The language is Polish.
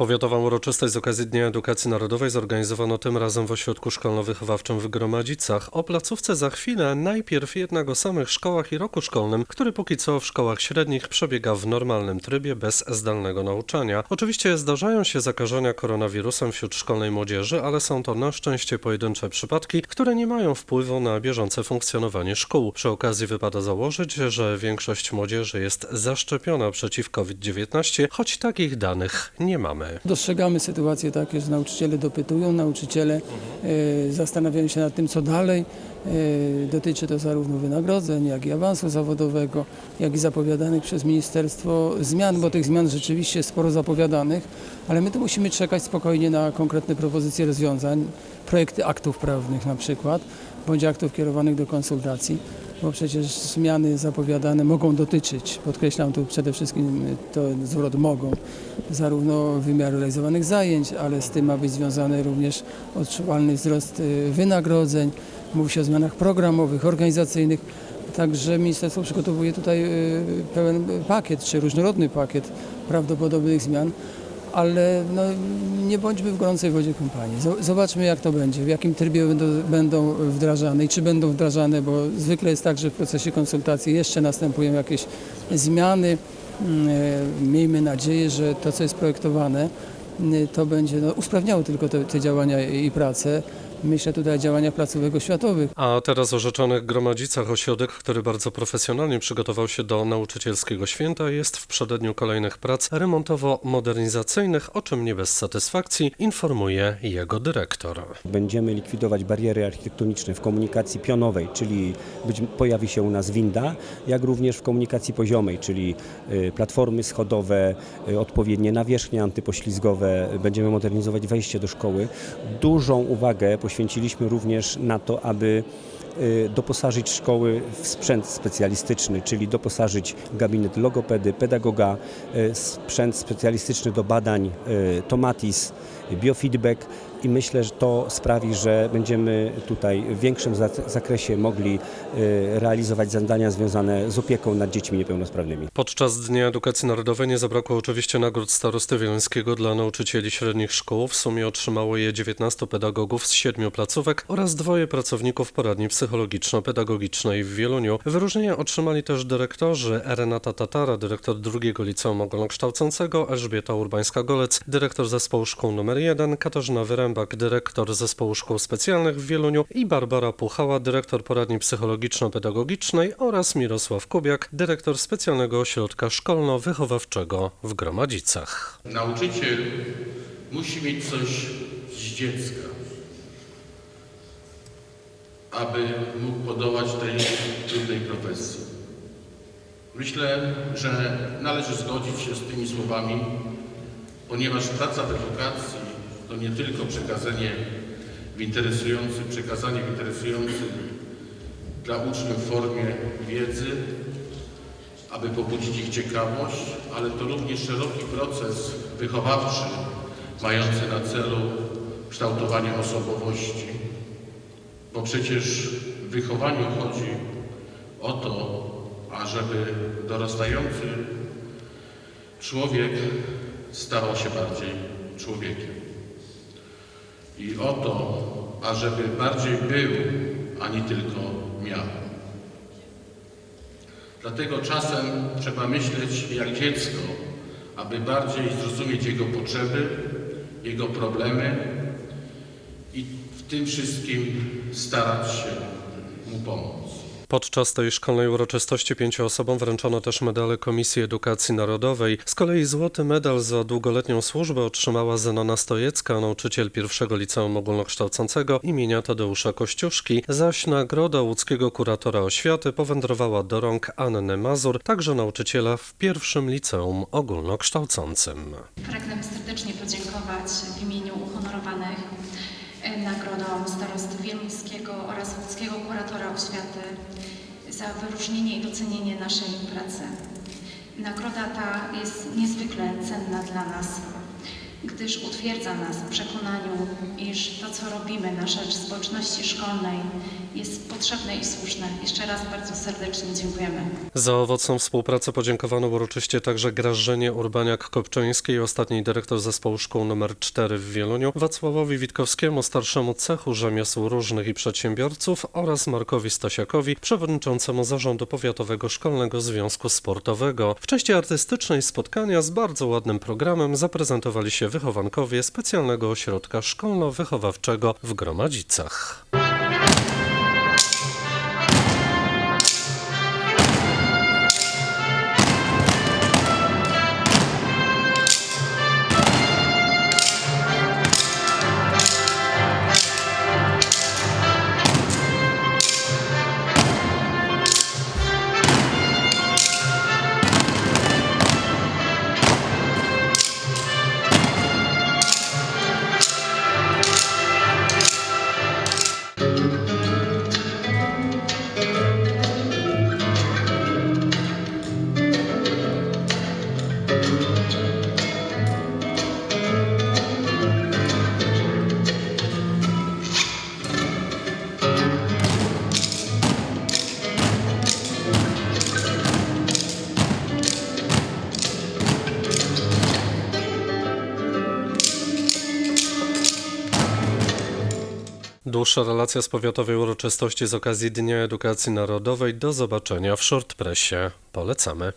Powiatową uroczystość z okazji Dnia Edukacji Narodowej zorganizowano tym razem w ośrodku szkolno-wychowawczym w Gromadzicach. O placówce za chwilę, najpierw jednak o samych szkołach i roku szkolnym, który póki co w szkołach średnich przebiega w normalnym trybie bez zdalnego nauczania. Oczywiście zdarzają się zakażenia koronawirusem wśród szkolnej młodzieży, ale są to na szczęście pojedyncze przypadki, które nie mają wpływu na bieżące funkcjonowanie szkół. Przy okazji wypada założyć, że większość młodzieży jest zaszczepiona przeciw COVID-19, choć takich danych nie mamy. Dostrzegamy sytuacje takie, że nauczyciele dopytują, nauczyciele e, zastanawiają się nad tym, co dalej. E, dotyczy to zarówno wynagrodzeń, jak i awansu zawodowego, jak i zapowiadanych przez ministerstwo zmian, bo tych zmian rzeczywiście sporo zapowiadanych, ale my tu musimy czekać spokojnie na konkretne propozycje rozwiązań, projekty aktów prawnych na przykład, bądź aktów kierowanych do konsultacji, bo przecież zmiany zapowiadane mogą dotyczyć, podkreślam tu przede wszystkim to zwrot mogą, zarówno wymiaru realizowanych zajęć, ale z tym ma być związany również odczuwalny wzrost y, wynagrodzeń, mówi się o zmianach programowych, organizacyjnych. Także ministerstwo przygotowuje tutaj y, pełen pakiet, czy różnorodny pakiet prawdopodobnych zmian, ale no, nie bądźmy w gorącej wodzie kompanii. Zo- Zobaczmy jak to będzie, w jakim trybie będą, będą wdrażane i czy będą wdrażane, bo zwykle jest tak, że w procesie konsultacji jeszcze następują jakieś zmiany. Mm, e, Miejmy nadzieję, że to, co jest projektowane, mm, to będzie no, usprawniało tylko te, te działania i pracę. Myślę tutaj o działaniach placówek oświatowych. A teraz o rzeczonych gromadzicach ośrodek, który bardzo profesjonalnie przygotował się do nauczycielskiego święta, jest w przededniu kolejnych prac remontowo-modernizacyjnych, o czym nie bez satysfakcji informuje jego dyrektor. Będziemy likwidować bariery architektoniczne w komunikacji pionowej, czyli być, pojawi się u nas winda, jak również w komunikacji poziomej, czyli y, platformy schodowe, y, odpowiednie nawierzchnie antypoślizgowe. Będziemy modernizować wejście do szkoły. Dużą uwagę poświęciliśmy również na to, aby y, doposażyć szkoły w sprzęt specjalistyczny, czyli doposażyć gabinet logopedy, pedagoga, y, sprzęt specjalistyczny do badań, y, tomatis, biofeedback i myślę, że to sprawi, że będziemy tutaj w większym za- zakresie mogli y, realizować zadania związane z opieką nad dziećmi niepełnosprawnymi. Podczas Dnia Edukacji Narodowej nie zabrakło oczywiście nagród starosty wieluńskiego dla nauczycieli średnich szkół. W sumie otrzymało je 19 pedagogów z siedmiu placówek oraz dwoje pracowników poradni psychologiczno-pedagogicznej w Wieluniu. Wyróżnienia otrzymali też dyrektorzy Renata Tatara, dyrektor drugiego liceum ogólnokształcącego, Elżbieta Urbańska-Golec, dyrektor zespołu szkół nr 1, Katarzyna Wyrębak, dyrektor zespołu szkół specjalnych w Wieluniu i Barbara Puchała, dyrektor poradni psychologiczno-pedagogicznej oraz Mirosław Kubiak, dyrektor specjalnego ośrodka szkolno-wychowawczego w Gromadzicach. Nauczyciel musi mieć coś z dziecka, aby mógł podołać tej trudnej profesji. Myślę, że należy zgodzić się z tymi słowami, ponieważ praca w edukacji to nie tylko przekazanie w interesujący, przekazanie w interesującym dla uczniów formie wiedzy, aby pobudzić ich ciekawość, ale to również szeroki proces wychowawczy mający na celu kształtowanie osobowości, bo przecież w wychowaniu chodzi o to, ażeby dorastający człowiek stawał się bardziej człowiekiem. I o to, ażeby bardziej był, a nie tylko miał. Dlatego czasem trzeba myśleć jak dziecko, aby bardziej zrozumieć jego potrzeby, jego problemy i w tym wszystkim starać się mu pomóc. Podczas tej szkolnej uroczystości pięciu osobom wręczono też medale Komisji Edukacji Narodowej. Z kolei złoty medal za długoletnią służbę otrzymała Zenona Stojecka, nauczyciel pierwszego liceum ogólnokształcącego imienia Tadeusza Kościuszki, zaś nagroda łódzkiego kuratora oświaty powędrowała do rąk Anny Mazur, także nauczyciela w pierwszym liceum ogólnokształcącym. Pragnę serdecznie podziękować w imieniu uhonorowanych e, nagrodą starosty wieluńskiego oraz łódzkiego kuratora oświaty za wyróżnienie i docenienie naszej pracy. Nagroda ta jest niezwykle cenna dla nas, gdyż utwierdza nas w przekonaniu, iż to, co robimy na rzecz społeczności szkolnej jest potrzebne i słuszne. Jeszcze raz bardzo serdecznie dziękujemy. Za owocną współpracę podziękowano uroczyście także Grażynie Urbaniak-Kopczyńskiej, ostatniej dyrektor zespołu szkół nr 4 w Wieluniu, Wacławowi Witkowskiemu, starszemu cechu rzemiosł różnych i przedsiębiorców oraz Markowi Stasiakowi, przewodniczącemu zarządu Powiatowego Szkolnego Związku Sportowego. W części artystycznej spotkania z bardzo ładnym programem zaprezentowali się wychowankowie specjalnego ośrodka szkolno-wychowawczego w Gromadzicach. Dłuższa relacja z powiatowej uroczystości z okazji Dnia Edukacji Narodowej. Do zobaczenia w Short Pressie. Polecamy.